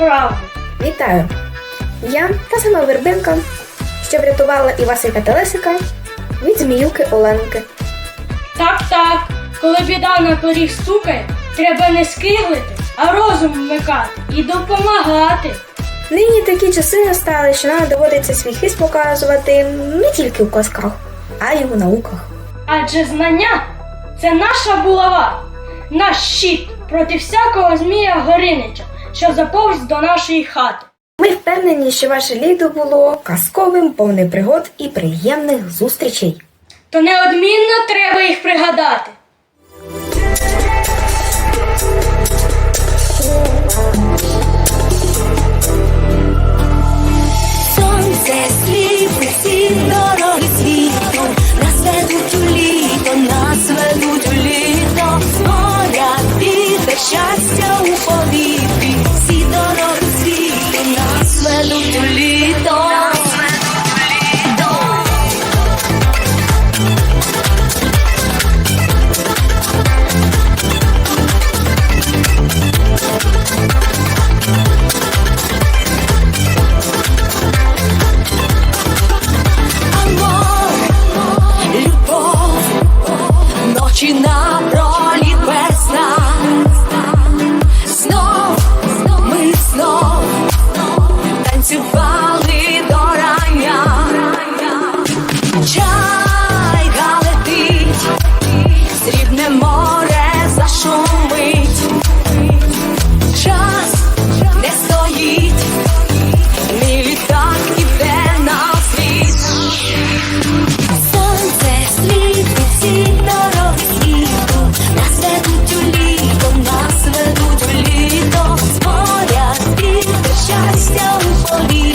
правду. Вітаю! Я та сама Вербинка, що врятувала Івасика та Лесика від зміюки Оленки. Так, так, коли біда на поріг стукає, треба не скиглити, а розум вмикати і допомагати. Нині такі часи настали, що нам доводиться свій хист показувати не тільки в казках, а й у науках. Адже знання це наша булава, наш щит проти всякого змія Горинича, що заповз до нашої хати. Ми впевнені, що ваше літо було казковим, повним пригод і приємних зустрічей. То неодмінно треба їх пригадати. Сонце щастя у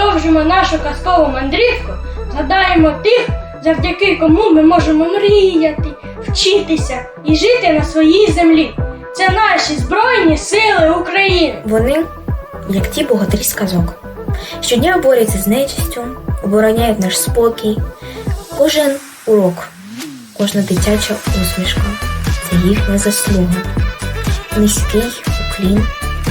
продовжимо нашу казкову мандрівку, згадаємо тих, завдяки кому ми можемо мріяти, вчитися і жити на своїй землі. Це наші Збройні Сили України. Вони, як ті богатирі з казок, щодня борються з нечистю, обороняють наш спокій. Кожен урок, кожна дитяча усмішка це їхня заслуга. Низький уклін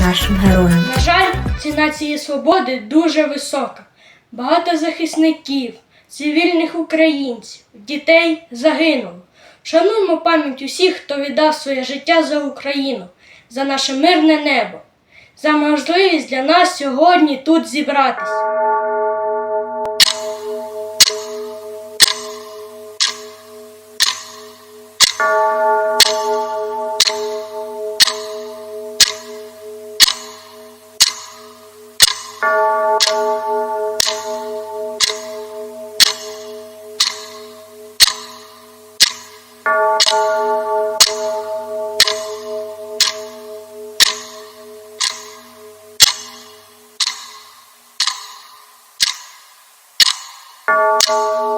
нашим героям. На жаль, ціна цієї свободи дуже висока. Багато захисників, цивільних українців, дітей загинуло. Шануємо пам'ять усіх, хто віддав своє життя за Україну, за наше мирне небо, за можливість для нас сьогодні тут зібратися. Oh.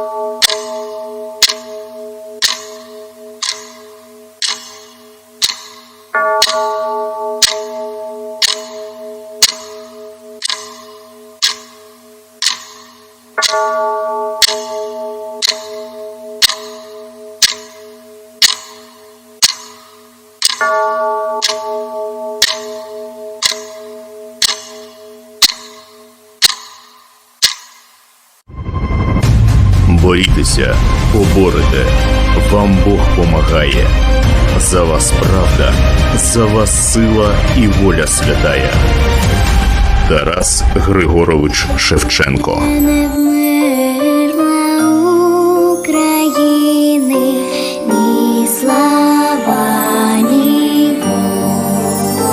Борітеся, поборете, вам Бог помагає. За вас правда, за вас сила і воля святая. Тарас Григорович Шевченко. Слава, ні воля.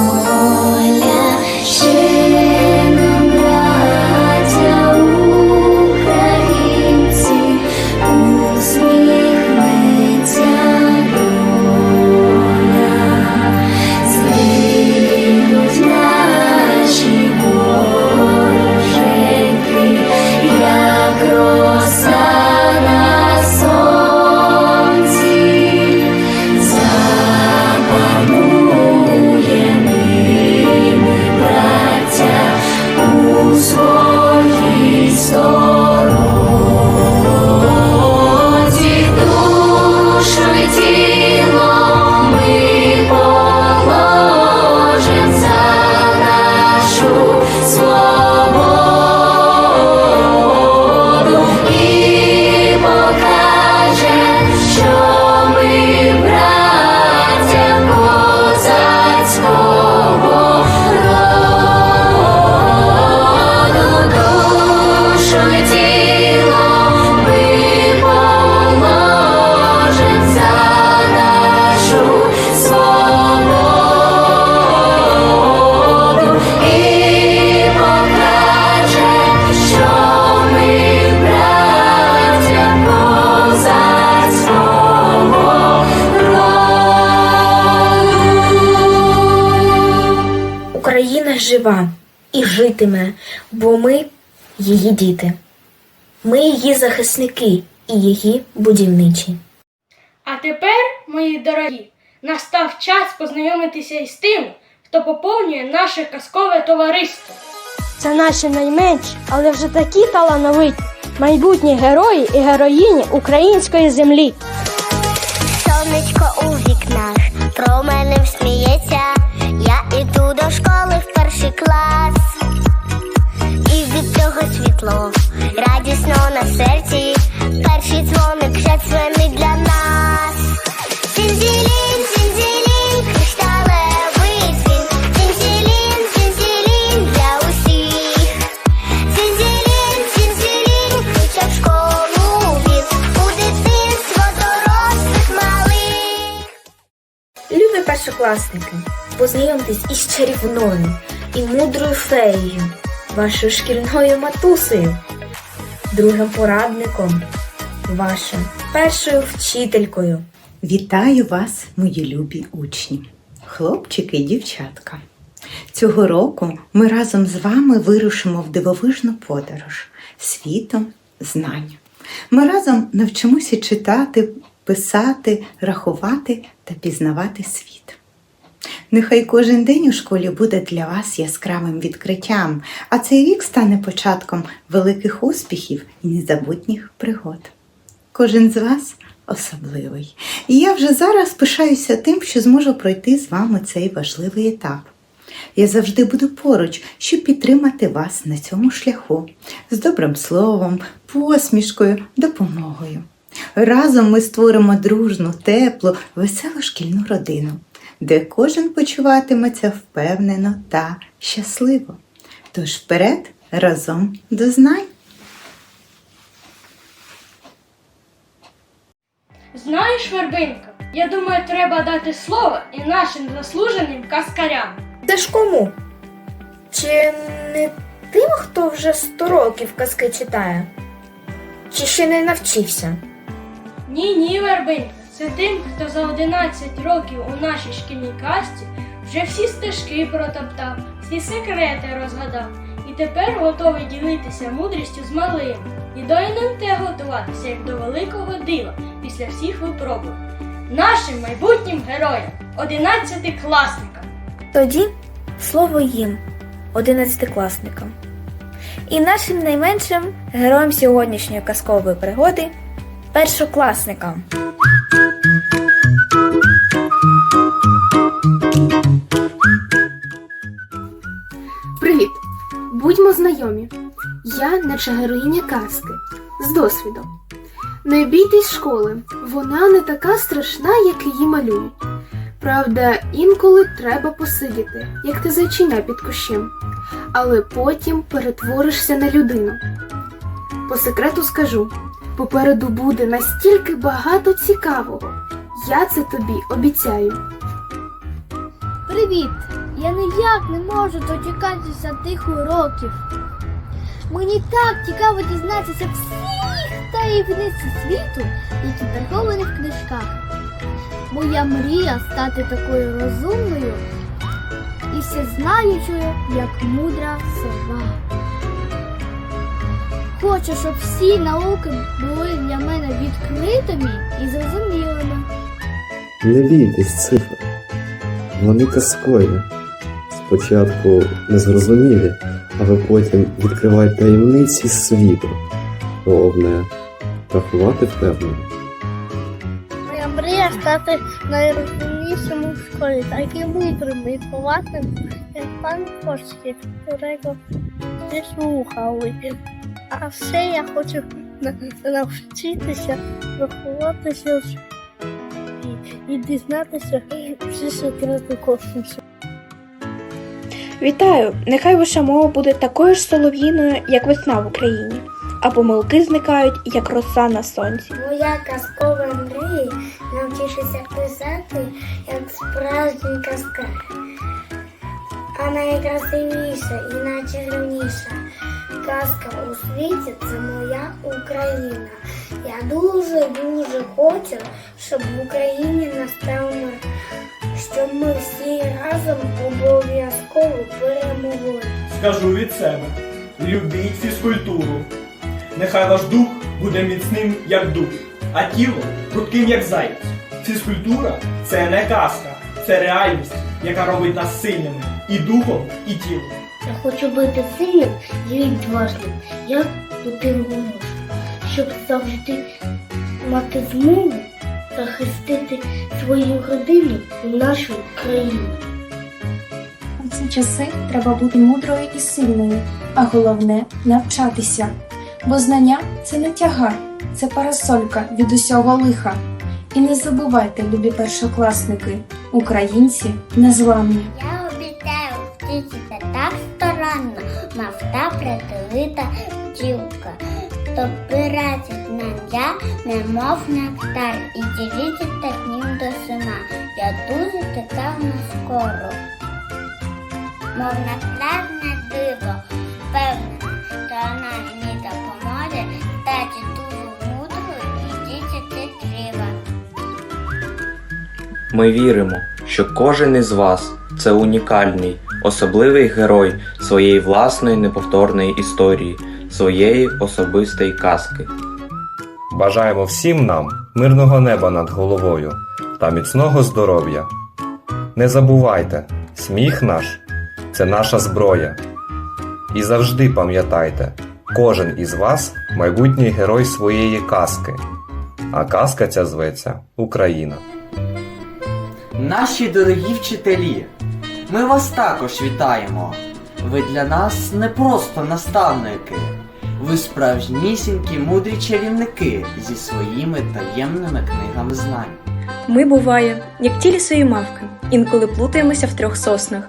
Жива і житиме, бо ми її діти. Ми її захисники і її будівничі. А тепер, мої дорогі, настав час познайомитися із тим, хто поповнює наше казкове товариство. Це наші найменші, але вже такі талановиті, майбутні герої і героїні української землі. Сонечко у вікнах променем сміється. Я іду до школи в перший клас. І від цього світло радісно на серці. Перший дзвоник вже дзвонить для нас. Дзінзілін, дзінзілін, кришталевий дзвін. Дзінзілін, дзінзілін для усіх. Дзінзілін, дзінзілін, кличе школу він. У дитинство малих. Любі першокласники, познайомтесь із чарівною і мудрою феєю, вашою шкільною матусею, другим порадником, вашою першою вчителькою. Вітаю вас, мої любі учні, хлопчики і дівчатка. Цього року ми разом з вами вирушимо в дивовижну подорож світом знань. Ми разом навчимося читати, писати, рахувати та пізнавати світ. Нехай кожен день у школі буде для вас яскравим відкриттям, а цей рік стане початком великих успіхів і незабутніх пригод. Кожен з вас особливий. І я вже зараз пишаюся тим, що зможу пройти з вами цей важливий етап. Я завжди буду поруч, щоб підтримати вас на цьому шляху з добрим словом, посмішкою, допомогою. Разом ми створимо дружну, теплу, веселу шкільну родину, де кожен почуватиметься впевнено та щасливо. Тож вперед разом до знань! Знаєш, Вербинка, я думаю, треба дати слово і нашим заслуженим каскарям. Це ж кому? Чи не тим, хто вже сто років казки читає? Чи ще не навчився? Ні, ні, Вербинка, це тим, хто за 11 років у нашій шкільній касті вже всі стежки протоптав, всі секрети розгадав і тепер готовий ділитися мудрістю з малим і до НМТ готуватися як до великого дива після всіх випробувань. Нашим майбутнім героям, 11-класникам. Тоді слово їм, одинадцятикласникам. І нашим найменшим героям сьогоднішньої казкової пригоди першокласникам. Привіт! Будьмо знайомі. Я наче героїня казки з досвідом. Не бійтесь школи, вона не така страшна, як її малюють. Правда, інколи треба посидіти, як ти зайчиня під кущем, але потім перетворишся на людину. По секрету скажу: попереду буде настільки багато цікавого. Я це тобі обіцяю. Привіт! Я ніяк не можу дочекатися тих уроків. Мені так цікаво дізнатися всіх таємниць світу, які приховані в книжках. Моя мрія стати такою розумною і всезнаючою, як мудра сова. Хочу, щоб всі науки були для мене відкритими і зрозумілими. Не бійтесь цифр. Вони казкові. Спочатку незрозумілі, але потім відкривають таємниці світу. Головне рахувати впевнено. Моя мрія стати найрозумнішим у школі, таким мудрим і поважним, як пан Кошки, którego всі слухали. А ще я хочу навчитися виховатися і, дізнатися всі секрети космосу. Вітаю! Нехай ваша мова буде такою ж солов'їною, як весна в Україні, а помилки зникають, як роса на сонці. Моя казкова мрія навчишся писати, як справжній казкар. А найкрасивіша і найчарівніша казка у світі це моя Україна. Я дуже-дуже хочу, щоб в Україні настав мир, щоб ми всі разом обов'язково перемогли. Скажу від себе: любіть фізкультуру. Нехай ваш дух буде міцним, як дух, а тіло прудким, як зайць. Фізкультура це не казка, це реальність, яка робить нас сильними і духом, і тілом. Я хочу бути сильним і відважним, як бути можу, щоб завжди мати змогу захистити свою родину і нашу країну. У ці часи треба бути мудрою і сильною, а головне навчатися. Бо знання це не тягар, це парасолька від усього лиха. І не забувайте, любі першокласники, українці незламні. Старанно, мав та притулита бджілка. То пирати знання, немов нектар, і діліться ним до сина. Я дуже чекав на скоро. Мов накладне диво, впевнена, що вона мені допоможе, стати дуже мудрою і діти тріва. Ми віримо, що кожен із вас це унікальний, особливий герой своєї власної неповторної історії, своєї особистої казки. Бажаємо всім нам мирного неба над головою та міцного здоров'я. Не забувайте, сміх наш це наша зброя. І завжди пам'ятайте, кожен із вас майбутній герой своєї казки. А казка ця зветься Україна. Наші дорогі вчителі, ми вас також вітаємо. Ви для нас не просто наставники, ви справжнісінькі мудрі чарівники зі своїми таємними книгами знань. Ми буває, як ті лісові мавки, інколи плутаємося в трьох соснах,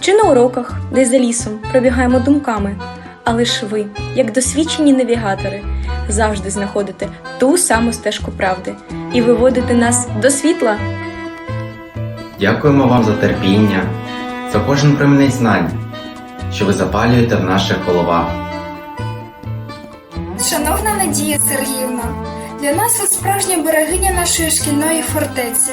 чи на уроках, десь за лісом, пробігаємо думками. Але ж ви, як досвідчені навігатори, завжди знаходите ту саму стежку правди і виводите нас до світла. Дякуємо вам за терпіння, за кожен промінець знань, що ви запалюєте в наших головах. Шановна Надія Сергіївна, для нас ви справжня берегиня нашої шкільної фортеці.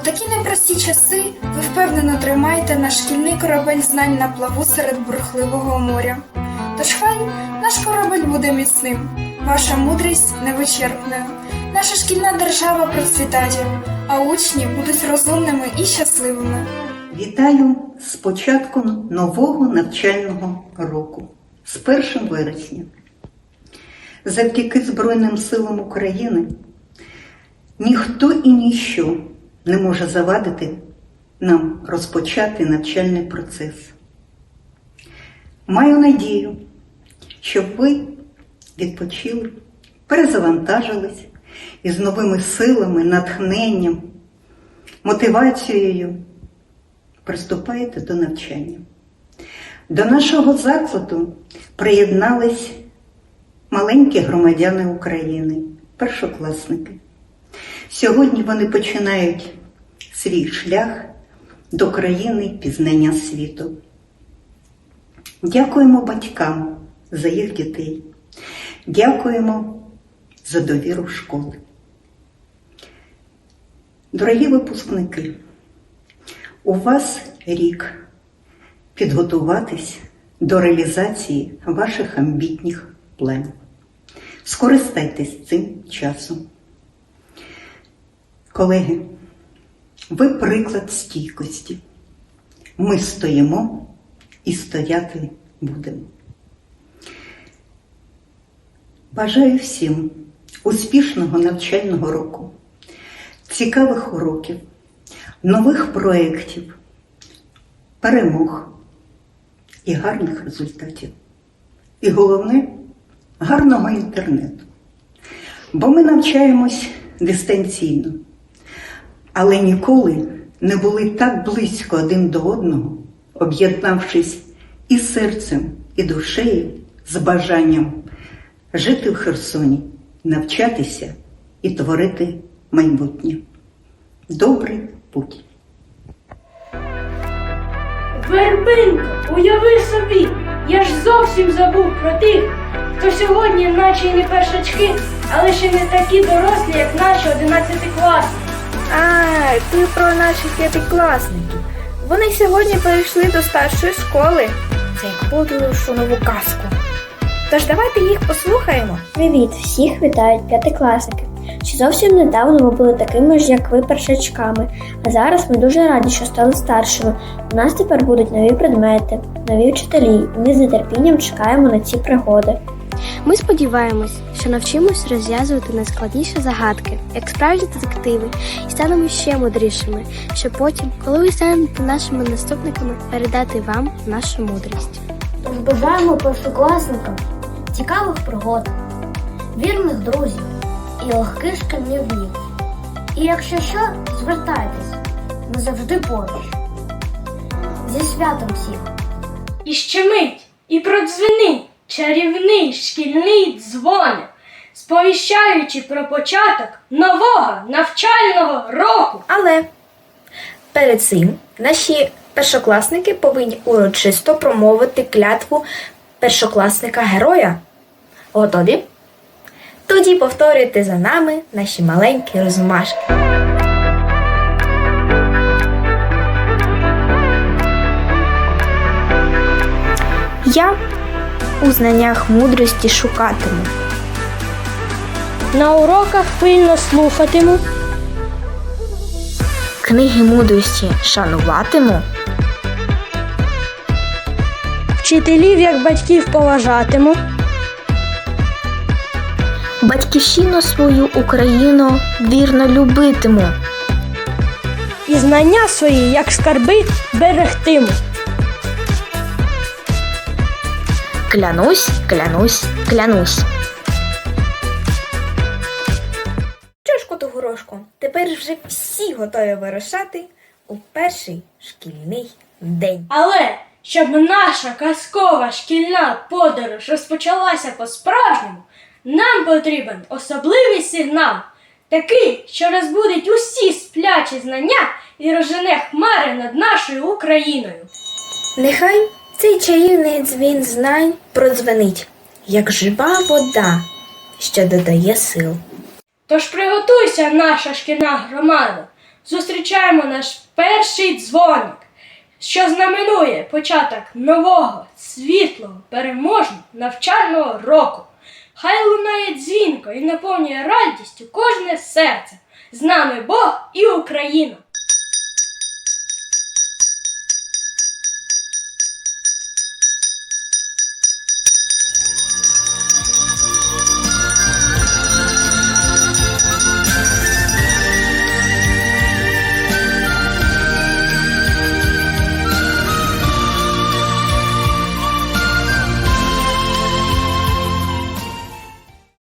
У такі непрості часи ви впевнено тримаєте наш шкільний корабель знань на плаву серед бурхливого моря. Тож хай наш корабель буде міцним, ваша мудрість невичерпною. Наша шкільна держава процвітає, а учні будуть розумними і щасливими. Вітаю з початком нового навчального року, з 1 вересня. Завдяки Збройним силам України ніхто і ніщо не може завадити нам розпочати навчальний процес. Маю надію, що ви відпочили, перезавантажились і з новими силами, натхненням, мотивацією приступаєте до навчання. До нашого закладу приєднались маленькі громадяни України, першокласники. Сьогодні вони починають свій шлях до країни пізнання світу. Дякуємо батькам за їх дітей. Дякуємо за довіру школи. Дорогі випускники, у вас рік підготуватись до реалізації ваших амбітних планів. Скористайтесь цим часом. Колеги, ви приклад стійкості. Ми стоїмо і стояти будемо. Бажаю всім успішного навчального року. цікавих уроків, нових проєктів, перемог і гарних результатів. І головне гарного інтернету. Бо ми навчаємось дистанційно, але ніколи не були так близько один до одного, об'єднавшись і серцем, і душею з бажанням жити в Херсоні, навчатися і творити майбутнє. Добрий путь! Вербинка, уяви собі, я ж зовсім забув про тих, хто сьогодні, наче й не першачки, але ще не такі дорослі, як наші одинадцятикласники. А, ти про наших п'ятикласників. Вони сьогодні перейшли до старшої школи. Це як подорож у нову казку. Тож давайте їх послухаємо. Привіт! Всіх вітають п'ятикласники. Ще зовсім недавно ми були такими ж, як ви, першачками, а зараз ми дуже раді, що стали старшими. У нас тепер будуть нові предмети, нові вчителі, і ми з нетерпінням чекаємо на ці пригоди. Ми сподіваємось, що навчимось розв'язувати найскладніші загадки, як справжні детективи, і станемо ще мудрішими, щоб потім, коли ви станете нашими наступниками, передати вам нашу мудрість. Тож бажаємо першокласникам цікавих пригод, вірних друзів і легких шкільних днів. І якщо що, звертайтесь, ми завжди поруч. Зі святом всіх! І ще мить, і продзвенить чарівний шкільний дзвоник, сповіщаючи про початок нового навчального року. Але перед цим наші першокласники повинні урочисто промовити клятву першокласника героя. Готові? Тоді повторюйте за нами наші маленькі розумашки. Я у знаннях мудрості шукатиму. На уроках пильно слухатиму, Книги мудрості шануватиму. вчителів як батьків поважатиму, Батьківщину свою Україну вірно любитиму. і знання свої, як скарби, берегтиму. Клянусь, клянусь, клянусь. Що ж, коту горошку, тепер вже всі готові вирушати у перший шкільний день. Але щоб наша казкова шкільна подорож розпочалася по-справжньому, нам потрібен особливий сигнал, такий, що розбудить усі сплячі знання і розжене хмари над нашою Україною. Нехай цей чарівний дзвін знань продзвенить, як жива вода, що додає сил. Тож приготуйся, наша шкільна громада. Зустрічаємо наш перший дзвоник, що знаменує початок нового, світлого, переможного навчального року. Хай лунає дзвінко і наповнює радістю кожне серце. З нами Бог і Україна!